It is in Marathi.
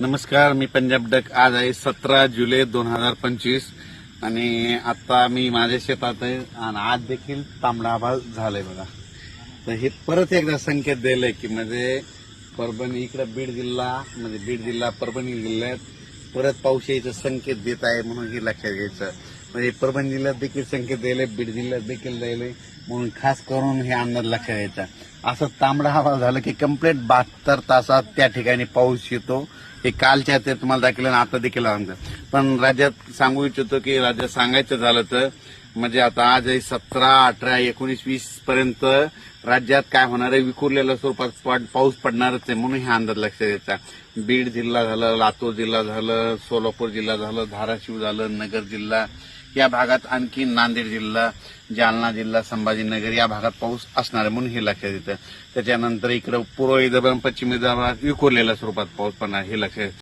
नमस्कार मी पंजाब डक. आज आहे सतरा जुलै दोन हजार पंचवीस आणि आता मी माझ्या शेतात आहे आणि आज देखील तांबडा आभाळ झालाय बघा. तर हे परत एकदा संकेत दिले की म्हणजे परभणी इकडे बीड जिल्हा म्हणजे बीड जिल्हा परभणी जिल्ह्यात परत पाऊस यायचा संकेत देत आहे म्हणून हे लक्षात घ्यायचं. म्हणजे परभणी जिल्ह्यात देखील संकेत द्यायले बीड जिल्ह्यात देखील द्यायले म्हणून खास करून हे अंदाज लक्षात घ्यायचा असं तांबडा हवा झालं की कंप्लीट बहात्तर तासात त्या ठिकाणी पाऊस येतो. हे कालच्या ते तुम्हाला दाखवलं आणि आता देखील आमचं. पण राज्यात सांगू इच्छितो की राज्यात सांगायचं झालं तर म्हणजे आता आजही सतरा अठरा एकोणीस वीस पर्यंत राज्यात काय होणार आहे? विखुरलेल्या स्वरूपात पाऊस पडणारच आहे म्हणून हा अंदाज लक्षात द्यायचा बीड जिल्हा झालं लातूर जिल्हा झालं सोलापूर जिल्हा झालं धाराशिव झालं नगर जिल्हा. या भागात आणखी नांदेड जिल्हा जालना जिल्हा संभाजीनगर या भागात पाऊस असणार आहे म्हणून हे लक्षात येतं. त्याच्यानंतर इकडं पूर्व विदर्भ पश्चिम विदर्भात विखुरलेल्या स्वरूपात पाऊस पडणार हे लक्षात येतं.